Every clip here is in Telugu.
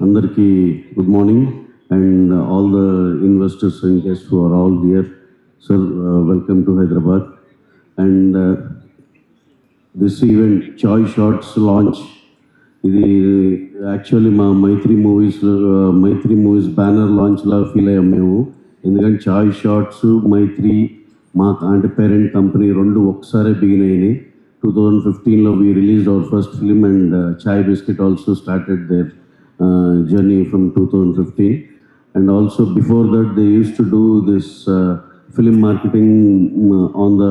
అందరికీ good morning and all the investors and guest are all here. Sir welcome to Hyderabad and this event Chai Shorts launch ఇది యాక్చువల్లీ మా Mythri Movies Mythri Movies banner లాంచ్లా feel అయ్యాం మేము. ఎందుకంటే చాయ్ షార్ట్స్ మైత్రి మా అంటే పేరెంట్ కంపెనీ రెండు ఒకసారే బిగిన్ అయినాయి. టూ థౌజండ్ ఫిఫ్టీన్లో we release our first film and Chai Biscuit also started their journey from two thousand fifteen and also before that they use to do this film marketing on the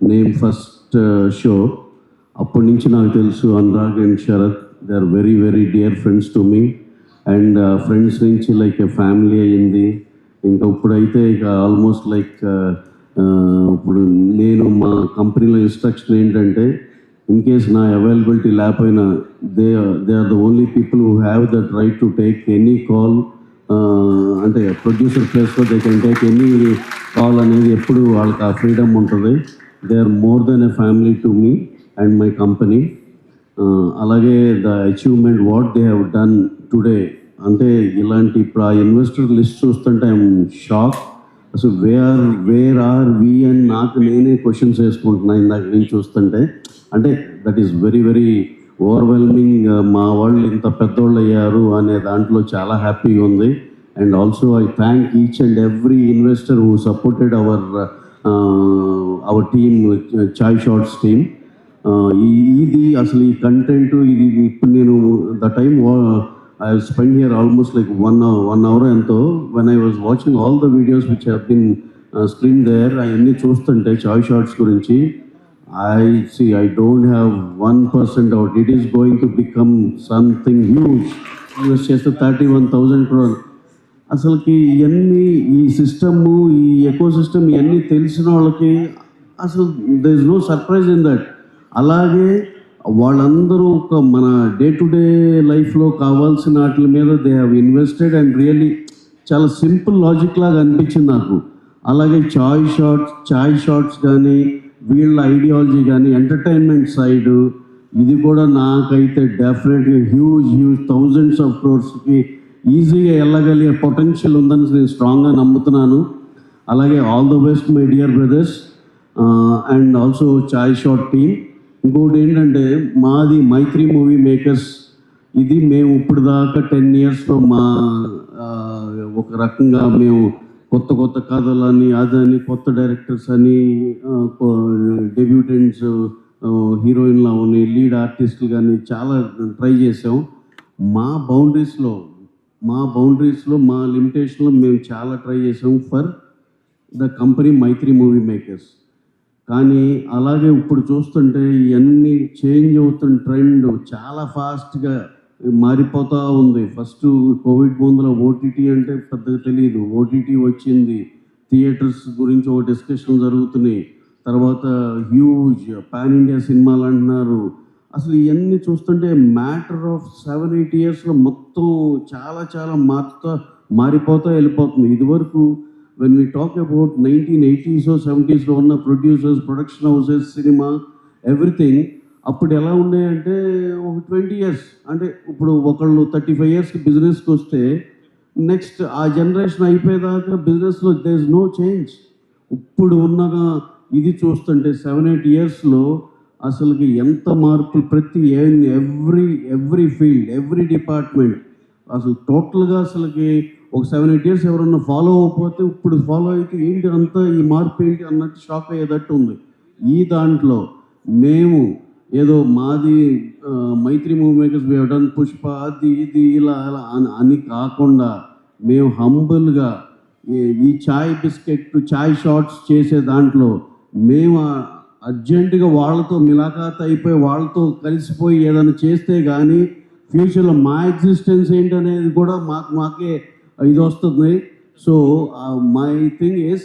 name first show అప్పటి నుంచి నాకు తెలుసు Anurag and Sarath they are very very dear friends to me and friends నుంచి లైక్ ఫ్యామిలీ అయ్యింది ఇంకా ఇప్పుడైతే ఇక ఆల్మోస్ట్ లైక్ ఇప్పుడు నేను మా కంపెనీలో ఇన్స్ట్రక్షన్ ఏంటంటే ఇన్ కేస్ నా అవైలబిలిటీ లేకపోయినా they they are the only people who have that right to take any call అంటే ప్రొడ్యూసర్ ప్లేస్లో they can take any call అనేది ఎప్పుడు వాళ్ళకి ఆ ఫ్రీడమ్ ఉంటుంది. They are more than a family to me and my company అలాగే the achievement what they have done today అంటే ఇలాంటి ఇప్పుడు ఆ ఇన్వెస్టర్ లిస్ట్ చూస్తుంటే ఐఎమ్ షాక్ అసలు where are where are we అని నాకు నేనే క్వశ్చన్స్ వేసుకుంటున్నా ఇందాక నేను చూస్తుంటే. అంటే that is very very overwhelming మా వాళ్ళు ఇంత పెద్దోళ్ళు అయ్యారు అనే దాంట్లో చాలా హ్యాపీగా ఉంది. And also I thank each and every investor who supported our our team Chai Shorts team ఇది అసలు ఈ కంటెంట్ ఇది ఇప్పుడు నేను the time time I spend here almost like one one hour ఎంతో when I was watching all the videos which have been screen there అవన్నీ చూస్తుంటే చాయ్ షార్ట్స్ గురించి. I see I don't have one percent out it is going to become something huge invest చేస్తే థర్టీ వన్ థౌజండ్ క్రోర్ అసలుకి ఇవన్నీ ఈ సిస్టము ఈ ఎకో సిస్టమ్ ఇవన్నీ తెలిసిన వాళ్ళకి అసలు there is no surprise in that అలాగే వాళ్ళందరూ ఒక మన డే టు డే లైఫ్లో కావాల్సిన వాటి మీద they have invested and really చాలా సింపుల్ లాజిక్ లాగా అనిపించింది నాకు. అలాగే చాయ్ షార్ట్స్ చాయ్ షార్ట్స్ కానీ వీళ్ళ ఐడియాలజీ కానీ ఎంటర్టైన్మెంట్ సైడ్ ఇది కూడా నాకైతే డెఫినెట్గా హ్యూజ్ హ్యూజ్ థౌజండ్స్ ఆఫ్ క్రోర్స్కి ఈజీగా వెళ్ళగలిగే పొటెన్షియల్ ఉందని నేను స్ట్రాంగ్గా నమ్ముతున్నాను. అలాగే all the best my dear brothers. And also Chai short team. ఇంకోటి ఏంటంటే మాది మైత్రి మూవీ మేకర్స్. ఇది మేము ఇప్పుడు దాకా టెన్ ఇయర్స్లో మా ఒక రకంగా మేము కొత్త కొత్త కథలని అదని కొత్త డైరెక్టర్స్ అని డెబ్యూటెంట్స్ హీరోయిన్లు అవని లీడ్ ఆర్టిస్టులు కానీ చాలా ట్రై చేసాం. మా బౌండరీస్లో మా బౌండరీస్లో మా లిమిటేషన్లో మేము చాలా ట్రై చేసాం for the company Mythri Movie Makers. కానీ అలాగే ఇప్పుడు చూస్తుంటే ఇవన్నీ చేంజ్ అవుతున్న ట్రెండ్ చాలా ఫాస్ట్గా మారిపోతూ ఉంది. ఫస్ట్ కోవిడ్ ముందులో ఓటీటీ అంటే పెద్దగా తెలియదు ఓటీటీ వచ్చింది. థియేటర్స్ గురించి ఒక డిస్కషన్ జరుగుతున్నాయి. తర్వాత హ్యూజ్ పాన్ ఇండియా సినిమాలు అంటున్నారు. అసలు ఇవన్నీ చూస్తుంటే మ్యాటర్ ఆఫ్ సెవెన్ ఎయిట్ ఇయర్స్లో మొత్తం చాలా చాలా మారుతా మారిపోతూ వెళ్ళిపోతుంది. ఇదివరకు when we talk about nineteen eighties సెవెంటీస్లో ఉన్న producers production houses cinema everything అప్పుడు ఎలా ఉన్నాయంటే ఒక ట్వంటీ ఇయర్స్ అంటే ఇప్పుడు ఒకళ్ళు థర్టీ ఫైవ్ ఇయర్స్కి బిజినెస్కి వస్తే నెక్స్ట్ ఆ జనరేషన్ అయిపోయేదాకా బిజినెస్లో దే ఇస్ నో చేంజ్ ఇప్పుడు ఉన్న ఇది చూస్తుంటే సెవెన్ ఎయిట్ ఇయర్స్లో అసలుకి ఎంత మార్పులు ప్రతి every every field every department అసలు టోటల్గా అసలుకి ఒక సెవెన్ ఎయిట్ ఇయర్స్ ఎవరన్నా ఫాలో అవ్వకపోతే ఇప్పుడు ఫాలో అయితే ఏంటి అంతా ఈ మార్పు ఏంటి అన్నట్టు షాక్ అయ్యేటట్టు ఉంది. ఈ దాంట్లో మేము ఏదో మాది Mythri Movie Makers done Pushpa అది ఇది ఇలా అలా అని అని కాకుండా మేము హంబుల్గా ఈ చాయ్ బిస్కెట్ చాయ్ షార్ట్స్ చేసే దాంట్లో మేము అర్జెంటుగా వాళ్ళతో మిలాఖాత్ అయిపోయి వాళ్ళతో కలిసిపోయి ఏదైనా చేస్తే కానీ ఫ్యూచర్లో మా ఎగ్జిస్టెన్స్ ఏంటనేది కూడా మాకు మాకే ఇది వస్తుంది so my thing is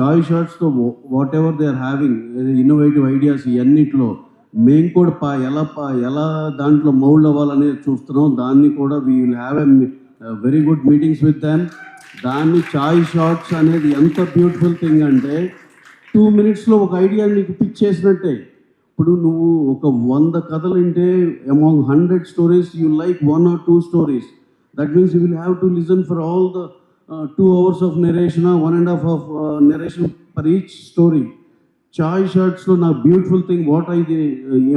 Chai షార్ట్స్తో whatever they are having innovative ideas ఇవన్నిట్లో మేము కూడా పా ఎలా పా ఎలా దాంట్లో మౌల్డ్ అవ్వాలనేది చూస్తున్నాం. దాన్ని కూడా we will have a very good meetings with them దాన్ని చాయ్ షార్ట్స్ అనేది ఎంత బ్యూటిఫుల్ థింగ్ అంటే టూ మినిట్స్లో ఒక ఐడియా నీకు పిచ్ చేసినట్టే. ఇప్పుడు నువ్వు ఒక వంద కథలు వింటే among hundred stories you like one or two stories that means you will have to listen for all the two hours of narration one and half of narration for each story Chai షర్ట్స్లో నా బ్యూటిఫుల్ థింగ్ వాట్ ఇది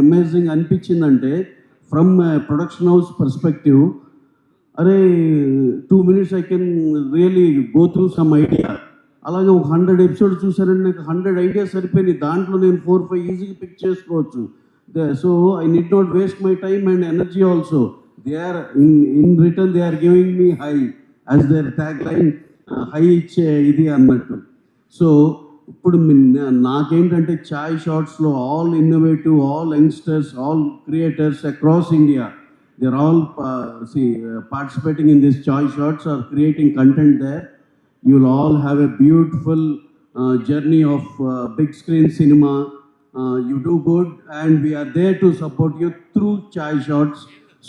అమేజింగ్ అనిపించిందంటే ఫ్రమ్ ప్రొడక్షన్ హౌస్ పర్స్పెక్టివ్ అరే two minutes I can really go through some idea అలాగే ఒక హండ్రెడ్ ఎపిసోడ్ చూసారంటే నాకు హండ్రెడ్ ఐడియాస్ సరిపోయినాయి. దాంట్లో నేను ఫోర్ ఫైవ్ ఈజీగా పిక్ చేసుకోవచ్చు. So I need not waste my time and energy also they are in in return they are giving me high as their tag line high ఇచ్చే ఇది అన్నట్టు సో ఇప్పుడు మీ- నాకేంటంటే చాయ్ షార్ట్స్లో all innovative all youngsters all creators across India they are all participating in this Chai Shorts are creating content there you will all have a beautiful uh, journey of uh, big screen cinema. Uh, you do good, and we are there to support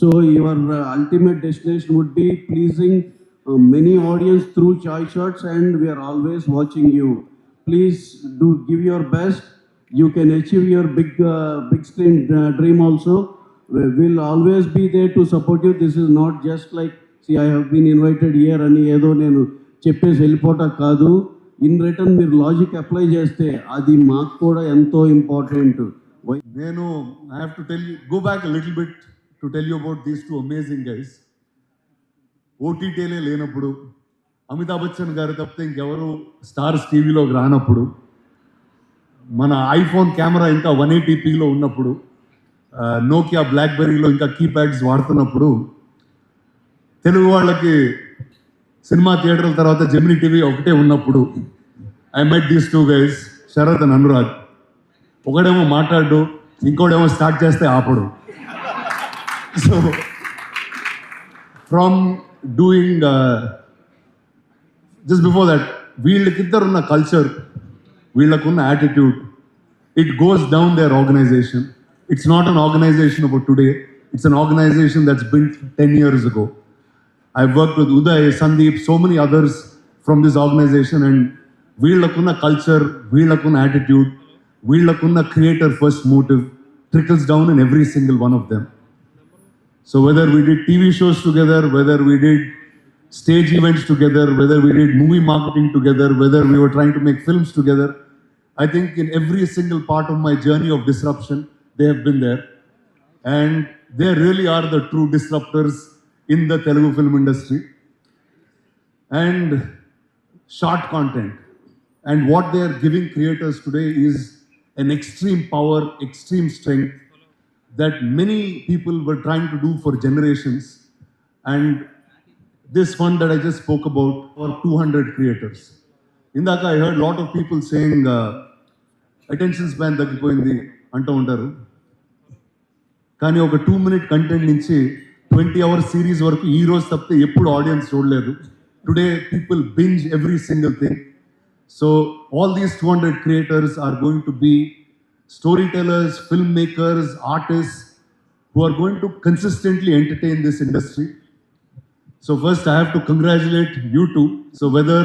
you through Chai Shots. So your uh, ultimate destination would be pleasing uh, many audience through Chai Shots, and we are always watching you. Please do give your best. You can achieve your big uh, big screen uh, dream also. We will always be there to support you. This is not just like see I have been invited here అని ఏదో నేను చెప్పేసి వెళ్ళిపోవటం కాదు ఇన్ రిటర్న్ మీరు లాజిక్ అప్లై చేస్తే అది మాకు కూడా ఎంతో ఇంపార్టెంట్ నేను I have to tell you go back little bit to tell you about these two amazing guys ఓటీటీలే లేనప్పుడు అమితాబ్ బచ్చన్ గారు తప్పితే ఇంకెవరు స్టార్స్ టీవీలోకి రానప్పుడు మన ఐఫోన్ కెమెరా ఇంకా వన్ ఎయిటీపీలో ఉన్నప్పుడు నోకియా బ్లాక్బెర్రీలో ఇంకా కీప్యాడ్స్ వాడుతున్నప్పుడు తెలుగు వాళ్ళకి సినిమా థియేటర్ల తర్వాత జెమిని టీవీ ఒకటే ఉన్నప్పుడు I met these two guys Sharath and Anurag. ఒకడేమో మాట్లాడు ఇంకోడేమో స్టార్ట్ చేస్తే ఆపడు. So from doing just before that వీళ్ళకిద్దరున్న culture వీళ్ళకున్న attitude it goes down their organization it's not an organization about today it's an organization that's built ten years ago I've worked with Uday, Sandeep, so many others from this organization, and వీళ్ళకున్న కల్చర్ వీళ్ళకున్న యాటిట్యూడ్ వీళ్ళకున్న creator first motive trickles down in every single one of them. So whether we did TV shows together, whether we did stage events together, whether we did movie marketing together, whether we were trying to make films together, I think in every single part of my journey of disruption, they have been there. And they really are the true disruptors in the Telugu film industry. And short content. And what they are giving creators today is an extreme power, extreme strength that many people were trying to do for generations. And this fund that I just spoke about for 200 creators. ఇందాక I heard lot of people saying attention span తగ్గిపోయింది అంటూ ఉంటారు కానీ ఒక టూ మినిట్ కంటెంట్ నుంచి ట్వంటీ అవర్స్ సిరీస్ వరకు ఈ రోజు తప్పితే ఎప్పుడు ఆడియన్స్ చూడలేదు today people binge every single thing so all these two hundred creators are going to be Storytellers filmmakers artist who are going to consistently entertain this industry. So first, I have to congratulate you two. So whether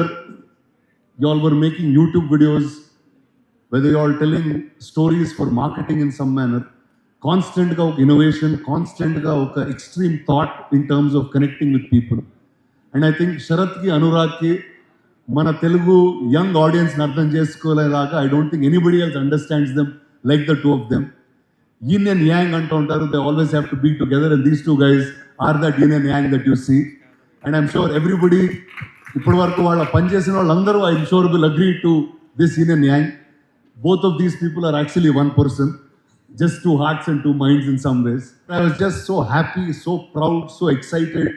you all were making YouTube videos, whether you all telling stories for marketing in some manner, constant ga oka innovation, constant ga oka extreme thought in terms of connecting with people. And I think Sharat ki Anurag ki మన తెలుగు యంగ్ ఆడియన్స్ అర్థం చేసుకోలేలాగా I don't think anybody else understands them Like the two of them yin and yang అంటూ ఉంటారు they always have to be together and these two guys are that yin and yang that you see and I'm sure everybody ఇప్పటి వరకు వాళ్ళ పనిచేసిన వాళ్ళందరూ I'm sure will agree to this yin and yang both of these people are actually one person just two hearts and two minds in some ways i was just so happy so proud so excited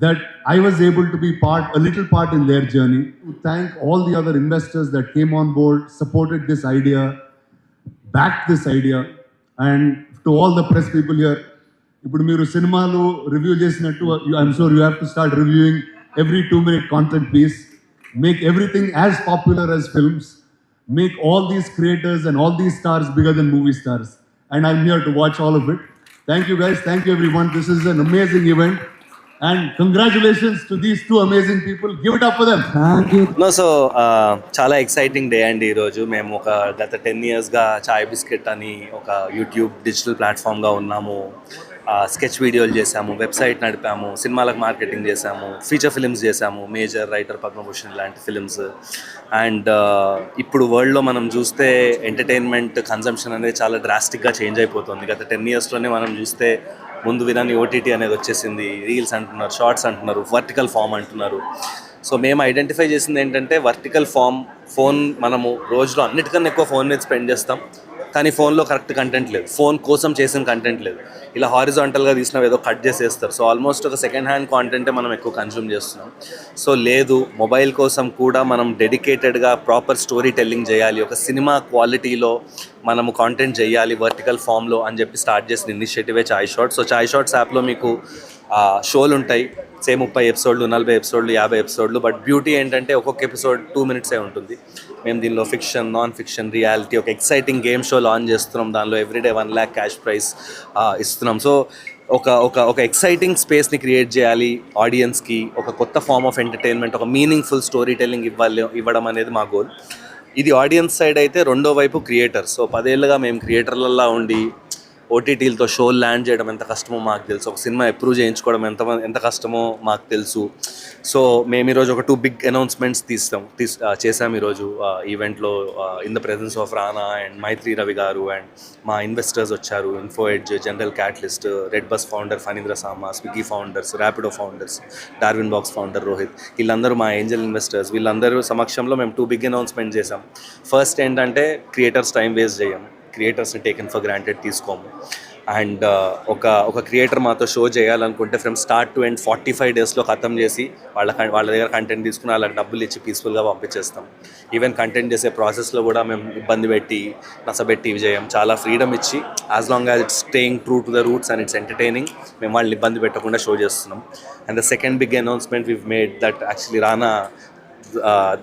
that I was able to be part, a little part in their journey. To thank all the other investors that came on board, supported this idea, backed this idea, and to all the press people here. ఇప్పుడు మీరు సినిమాలు రివ్యూ చేసినట్టు I'm sure you have to start reviewing every two minute content piece make everything as popular as films make all these creators and all these stars bigger than movie stars and I'm here to watch all of it thank you guys thank you everyone this is an amazing event And congratulations to these two amazing people. Give it up for them. Thank you no so uh, చాలా ఎక్సైటింగ్ డే అండి ఈరోజు మేము ఒక గత టెన్ ఇయర్స్గా చాయ్ బిస్కెట్ అని ఒక యూట్యూబ్ డిజిటల్ ప్లాట్ఫామ్గా ఉన్నాము. స్కెచ్ వీడియోలు చేసాము వెబ్సైట్ నడిపాము సినిమాలకు మార్కెటింగ్ చేసాము ఫీచర్ ఫిలిమ్స్ చేసాము మేజర్ రైటర్ పద్మభూషణ్ లాంటి ఫిలిమ్స్ అండ్ ఇప్పుడు వరల్డ్లో మనం చూస్తే ఎంటర్టైన్మెంట్ కన్జంప్షన్ అనేది చాలా డ్రాస్టిక్గా చేంజ్ అయిపోతుంది. గత టెన్ ఇయర్స్లోనే మనం చూస్తే ముందు విధాన్ని ఓటీటీ అనేది వచ్చేసింది. రీల్స్ అంటున్నారు షార్ట్స్ అంటున్నారు వర్టికల్ ఫామ్ అంటున్నారు. సో మేము ఐడెంటిఫై చేసింది ఏంటంటే వర్టికల్ ఫామ్ ఫోన్ మనము రోజులో అన్నిటికన్నా ఎక్కువ ఫోన్ మీద స్పెండ్ చేస్తాం. కానీ ఫోన్లో కరెక్ట్ కంటెంట్ లేదు. ఫోన్ కోసం చేసిన కంటెంట్ లేదు. ఇలా హారిజాంటల్గా తీసినవి ఏదో కట్ చేసేస్తారు. సో ఆల్మోస్ట్ ఒక సెకండ్ హ్యాండ్ కాంటెంటే మనం ఎక్కువ కన్జ్యూమ్ చేస్తున్నాం. సో లేదు మొబైల్ కోసం కూడా మనం డెడికేటెడ్గా ప్రాపర్ స్టోరీ టెల్లింగ్ చేయాలి. ఒక సినిమా క్వాలిటీలో మనము కాంటెంట్ చేయాలి వర్టికల్ ఫామ్లో అని చెప్పి స్టార్ట్ చేసిన ఇనిషియేటివే Chai Short so Chai Shorts యాప్లో మీకు షోలు ఉంటాయి. సేమ్ ముప్పై ఎపిసోడ్లు నలభై ఎపిసోడ్లు యాభై ఎపిసోడ్లు బట్ బ్యూటీ ఏంటంటే ఒక్కొక్క ఎపిసోడ్ టూ మినిట్సే ఉంటుంది. మేము దీనిలో ఫిక్షన్ నాన్ ఫిక్షన్ రియాలిటీ ఒక ఎక్సైటింగ్ గేమ్ షో లాంచ్ చేస్తున్నాం. దానిలో everyday one lakh cash prize ఇస్తున్నాం. సో ఒక ఒక ఒక ఎక్సైటింగ్ స్పేస్ని క్రియేట్ చేయాలి ఆడియన్స్కి. ఒక కొత్త ఫామ్ ఆఫ్ ఎంటర్టైన్మెంట్ ఒక మీనింగ్ఫుల్ స్టోరీ టెల్లింగ్ ఇవ్వాలి ఇవ్వడం అనేది మా గోల్. ఇది ఆడియన్స్ సైడ్ అయితే రెండో వైపు క్రియేటర్. సో పదేళ్ళుగా మేము క్రియేటర్లలా ఉండి ఓటీటీలతో షోలు ల్యాండ్ చేయడం ఎంత కష్టమో మాకు తెలుసు. ఒక సినిమా అప్రూవ్ చేయించుకోవడం ఎంత ఎంత కష్టమో మాకు తెలుసు. సో మేము ఈరోజు ఒక టూ బిగ్ అనౌన్స్మెంట్స్ తీస్తాం. తీస్ చేసాం ఈరోజు ఈవెంట్లో in the presence of Rana and Mythri Ravi garu and మా ఇన్వెస్టర్స్ వచ్చారు. Info Edge General Catalyst Red Bus founder Phanindra Sama Swiggy founders Rapido founders Darwin Box founder Rohit వీళ్ళందరూ మా ఏంజల్ ఇన్వెస్టర్స్ వీళ్ళందరూ సమక్షంలో మేము టూ బిగ్ అనౌన్స్మెంట్ చేసాం ఫస్ట్ ఏంటంటే క్రియేటర్స్ టైం వేస్ట్ చేయం. క్రియేటర్స్ని టేకెన్ ఫర్ గ్రాంటెడ్ తీసుకోము. అండ్ ఒక ఒక క్రియేటర్ మాతో షో చేయాలనుకుంటే from start to end forty five డేస్లో ఖతం చేసి వాళ్ళ వాళ్ళ దగ్గర కంటెంట్ తీసుకుని వాళ్ళకి డబ్బులు ఇచ్చి పీస్ఫుల్గా పంపించేస్తాం. ఈవెన్ కంటెంట్ చేసే ప్రాసెస్లో కూడా మేము ఇబ్బంది పెట్టి నసబెట్టి విజయం చేయం చాలా ఫ్రీడమ్ ఇచ్చి as long as it's staying true to the roots and it's entertaining మేము వాళ్ళని ఇబ్బంది పెట్టకుండా షో చేస్తున్నాం. And the second big announcement we made that actually Rana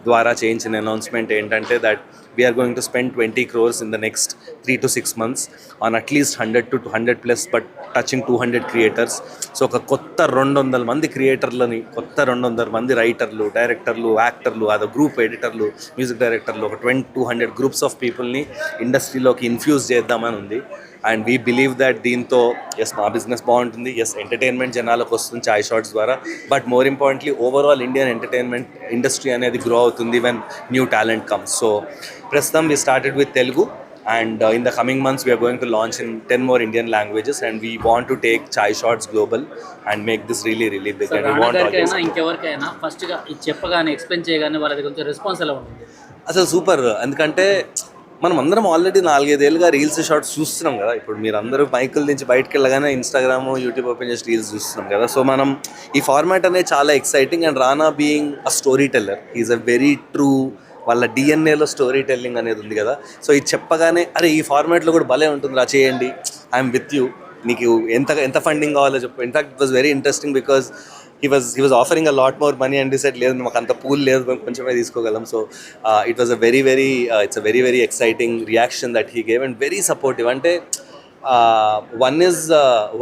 ద్వారా చేయించిన అనౌన్స్మెంట్ ఏంటంటే that we are going to spend twenty crores in the next three to six months on at least hundred to hundred plus but touching two hundred creators so ఒక కొత్త రెండు వందల మంది క్రియేటర్లని కొత్త రెండు వందల మంది రైటర్లు డైరెక్టర్లు యాక్టర్లు అదో గ్రూప్ ఎడిటర్లు మ్యూజిక్ డైరెక్టర్లు ఒక twenty two hundred groups of పీపుల్ని ఇండస్ట్రీలోకి ఇన్ఫ్యూజ్ చేద్దామని ఉంది అండ్ వీ బిలీవ్ దట్ దీంతో ఎస్ మా బిజినెస్ బాగుంటుంది ఎస్ ఎంటర్టైన్మెంట్ జనాలకు వస్తుంది చాయ్ షార్ట్స్ ద్వారా but more importantly overall Indian entertainment industry అనేది గ్రో అవుతుంది when new talent comes so ప్రస్తుతం we started with Telugu and in the coming months we are going to launch in ten more Indian languages and we want to take Chai Shorts global and make this really want రాణగారికైనా ఇంకెవరికైనా ఫస్ట్గా ఇది చెప్పగానే ఎక్స్ప్లెయిన్ చేయగానే వాళ్ళ దగ్గర రెస్పాన్స్ ఎలా ఉంటుంది? అసలు సూపర్ ఎందుకంటే మనం అందరం ఆల్రెడీ నాలుగైదేళ్ళుగా రీల్స్ షార్ట్స్ చూస్తున్నాం కదా. ఇప్పుడు మీరు అందరూ మైకుల నుంచి బయటకు వెళ్ళగానే ఇన్స్టాగ్రామ్ యూట్యూబ్ ఓపెన్ చేసి రీల్స్ చూస్తున్నాం కదా. సో మనం ఈ ఫార్మాట్ అనేది చాలా exciting and Rana being a story teller is a very true వాళ్ళ డిఎన్ఏలో స్టోరీ టెల్లింగ్ అనేది ఉంది కదా. సో ఇది చెప్పగానే అరే ఈ ఫార్మాట్లో కూడా భలే ఉంటుంది రా చేయండి ఐఎమ్ విత్ యూ నీకు ఎంత ఎంత ఫండింగ్ కావాలో చెప్పు. In fact it was very interesting because he was he was offering a lot more money and decide లేదు మాకు అంత పూల్ లేదు మేము కొంచెమే తీసుకోగలం. So it was a very very it's a very very exciting reaction that he gave and very supportive అంటే one is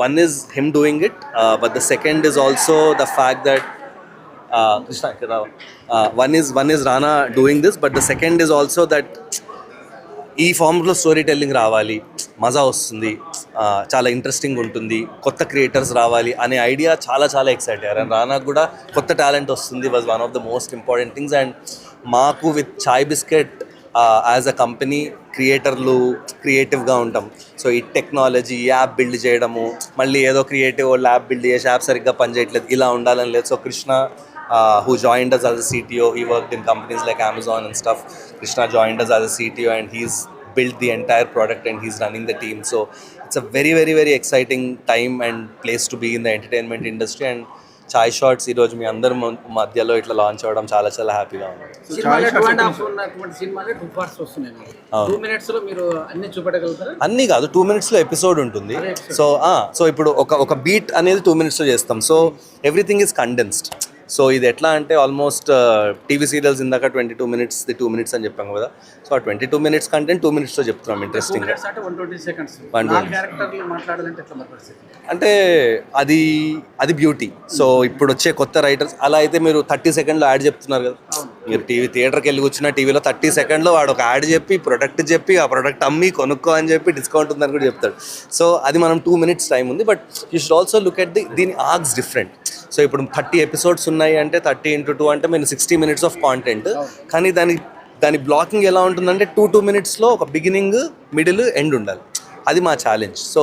one is him doing it but the second is also the fact that Krishna one is one is Rana doing this but the second is also that ఈ ఫామ్లో స్టోరీ టెల్లింగ్ రావాలి. మజా వస్తుంది. చాలా ఇంట్రెస్టింగ్ ఉంటుంది. కొత్త క్రియేటర్స్ రావాలి అనే ఐడియా చాలా చాలా ఎక్సైట్ అయ్యారు. అండ్ రానాకు కూడా కొత్త టాలెంట్ వస్తుంది was one of the most important things and మాకు with Chai Bisket as a company క్రియేటర్లు క్రియేటివ్గా ఉంటాం. సో ఈ టెక్నాలజీ యాప్ బిల్డ్ చేయడము మళ్ళీ ఏదో క్రియేటివ్ ల్యాబ్ బిల్డ్ చేసి యాప్ సరిగ్గా పనిచేయట్లేదు ఇలా ఉండాలని లేదు. So Krishna uh, who joined us as a CTO. He worked in companies like Amazon and stuff. Krishna joined us as a CTO and he's built the entire product and he's running the team. So it's a very, very, very exciting time and place to be in the entertainment industry. And Chai Shorts ఈరోజు మీ అందరి మధ్యలో ఇట్లా లాంచ్ అవ్వడం చాలా చాలా హ్యాపీగా ఉంది ఉన్నటువంటి సినిమాలో టూ మినిట్స్లో అన్ని అన్నీ కాదు ఎపిసోడ్ ఉంటుంది సో సో ఇప్పుడు ఒక ఒక బీట్ అనేది టూ మినిట్స్లో చేస్తాం so everything is condensed so ఇది ఎట్లా అంటే ఆల్మోస్ట్ టీవీ సీరియల్స్ ఇందాక twenty two minutes two minutes అని చెప్పాం కదా. సో ఆ twenty two minutes content two మినిట్స్లో చెప్తున్నాం మినిట్స్ అంటే అది అది బ్యూటీ సో ఇప్పుడు వచ్చే కొత్త రైటర్స్ అలా అయితే మీరు థర్టీ సెకండ్లో యాడ్ చెప్తున్నారు కదా. మీరు టీవీ థియేటర్కి వెళ్ళి కూర్చున్న టీవీలో థర్టీ సెకండ్లో వాడు ఒక యాడ్ చెప్పి ప్రొడక్ట్ చెప్పి ఆ ప్రొడక్ట్ అమ్మి కొనుక్కో అని చెప్పి డిస్కౌంట్ ఉందని కూడా చెప్తాడు. సో అది మనం టూ మినిట్స్ టైం ఉంది but you should also look at the దీని ఆర్క్స్ డిఫరెంట్ సో ఇప్పుడు థర్టీ ఎపిసోడ్స్ ఉన్నాయి అంటే థర్టీ ఇంటూ టూ అంటే మీరు సిక్స్టీ మినిట్స్ ఆఫ్ కాంటెంట్. కానీ దాని దాని బ్లాకింగ్ ఎలా ఉంటుందంటే టూ టూ మినిట్స్లో ఒక బిగినింగ్ మిడిల్ ఎండ్ ఉండాలి. అది మా challenge. So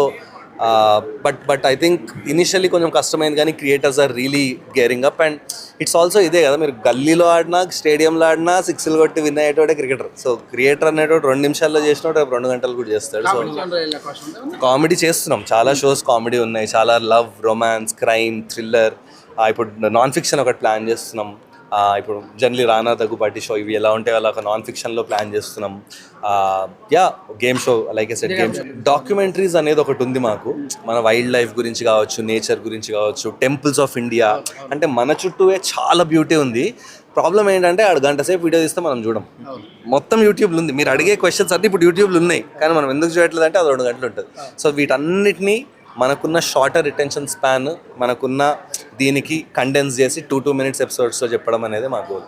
but but I think initially కొంచెం కష్టమైంది కానీ creators are really gearing up. And it's also ఇదే కదా మీరు గల్లీలో ఆడినా స్టేడియంలో ఆడినా సిక్స్లు కొట్టి విన్ అయ్యేటోడే క్రికెటర్. సో క్రియేటర్ అనేటోడు రెండు నిమిషాల్లో చేసినోడు రెండు గంటలు కూడా చేస్తాడు. సో కామెడీ చేస్తున్నాం. చాలా షోస్ కామెడీ ఉన్నాయి. చాలా లవ్ రొమాన్స్ క్రైమ్ థ్రిల్లర్ ఇప్పుడు నాన్ ఫిక్షన్ ఒకటి ప్లాన్ చేస్తున్నాం. ఇప్పుడు జనరలీ రానా దగ్గుబాటి షో ఇవి ఎలా ఉంటాయి అలా ఒక నాన్ ఫిక్షన్లో ప్లాన్ చేస్తున్నాం. Yeah game show like set game show documentaries అనేది ఒకటి ఉంది మాకు. మన వైల్డ్ లైఫ్ గురించి కావచ్చు నేచర్ గురించి కావచ్చు టెంపుల్స్ ఆఫ్ ఇండియా అంటే మన చుట్టూవే చాలా బ్యూటీ ఉంది. ప్రాబ్లం ఏంటంటే ఆడు గంట సేపు వీడియో తీస్తే మనం చూడం. మొత్తం యూట్యూబ్లో ఉంది. మీరు అడిగే క్వశ్చన్స్ అన్నీ ఇప్పుడు యూట్యూబ్లో ఉన్నాయి. కానీ మనం ఎందుకు చూడట్లేదు అంటే అది రెండు గంటలు ఉంటుంది. సో వీటన్నిటిని మనకున్న షార్టర్ రిటెన్షన్ స్పాన్ మనకున్న దీనికి కండెన్స్ చేసి టూ టూ మినిట్స్ ఎపిసోడ్స్లో చెప్పడం అనేది మా గోల్